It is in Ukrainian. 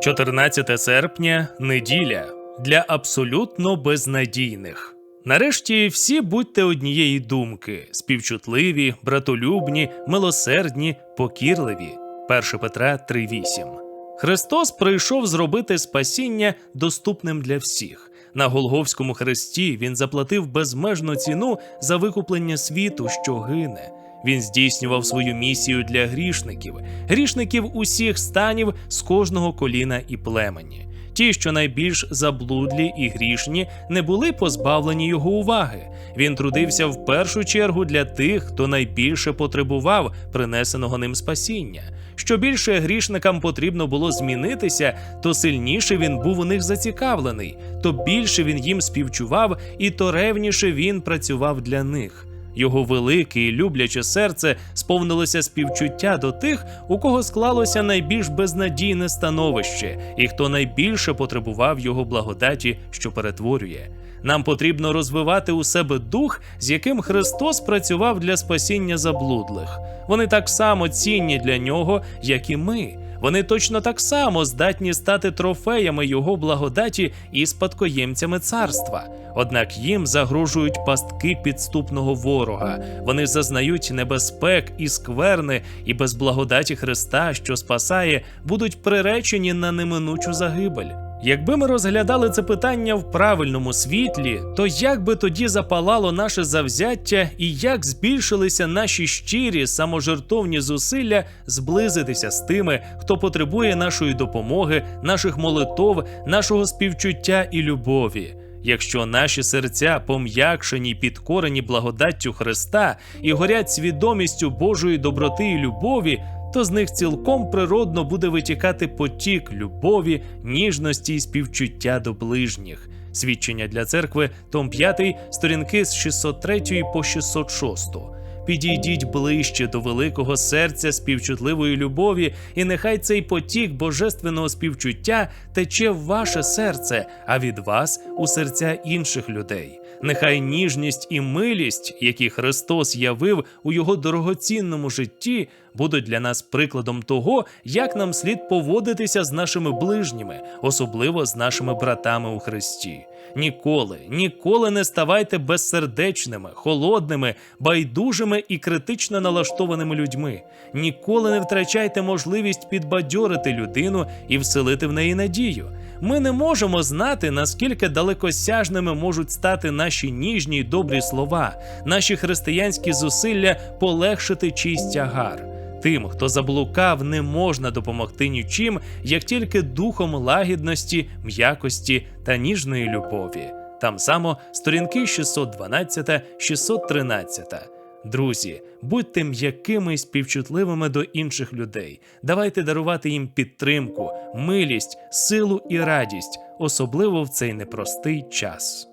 14 серпня неділя для абсолютно безнадійних. Нарешті всі будьте однієї думки: співчутливі, братолюбні, милосердні, покірливі. 1 Петра 3.8. Христос прийшов зробити спасіння доступним для всіх. На Голговському хресті він заплатив безмежну ціну за викуплення світу, що гине. Він здійснював свою місію для грішників, грішників усіх станів з кожного коліна і племені. Ті, що найбільш заблудлі і грішні, не були позбавлені його уваги. Він трудився в першу чергу для тих, хто найбільше потребував принесеного ним спасіння. Що більше грішникам потрібно було змінитися, то сильніше він був у них зацікавлений, то більше він їм співчував, і то ревніше він працював для них. Його велике і любляче серце сповнилося співчуття до тих, у кого склалося найбільш безнадійне становище, і хто найбільше потребував його благодаті, що перетворює. Нам потрібно розвивати у себе дух, з яким Христос працював для спасіння заблудлих. Вони так само цінні для нього, як і ми. Вони точно так само здатні стати трофеями його благодаті і спадкоємцями царства. Однак їм загрожують пастки підступного ворога. Вони зазнають небезпек і скверни, і без благодаті Христа, що спасає, будуть приречені на неминучу загибель. Якби ми розглядали це питання в правильному світлі, то як би тоді запалало наше завзяття і як збільшилися наші щирі саможертовні зусилля зблизитися з тими, хто потребує нашої допомоги, наших молитов, нашого співчуття і любові. Якщо наші серця пом'якшені, підкорені благодаттю Христа і горять свідомістю Божої доброти і любові, то з них цілком природно буде витікати потік любові, ніжності і співчуття до ближніх. Свідчення для церкви, том 5, сторінки з 603 по 606. Підійдіть ближче до великого серця співчутливої любові, і нехай цей потік божественного співчуття тече в ваше серце, а від вас у серця інших людей. Нехай ніжність і милість, які Христос явив у його дорогоцінному житті, будуть для нас прикладом того, як нам слід поводитися з нашими ближніми, особливо з нашими братами у Христі. Ніколи, ніколи не ставайте безсердечними, холодними, байдужими і критично налаштованими людьми. Ніколи не втрачайте можливість підбадьорити людину і вселити в неї надію. Ми не можемо знати, наскільки далекосяжними можуть стати наші ніжні й добрі слова, наші християнські зусилля полегшити чийсь тягар. Тим, хто заблукав, не можна допомогти нічим, як тільки духом лагідності, м'якості та ніжної любові. Там само сторінки 612-613. Друзі, будьте м'якими і співчутливими до інших людей. Давайте дарувати їм підтримку, милість, силу і радість, особливо в цей непростий час.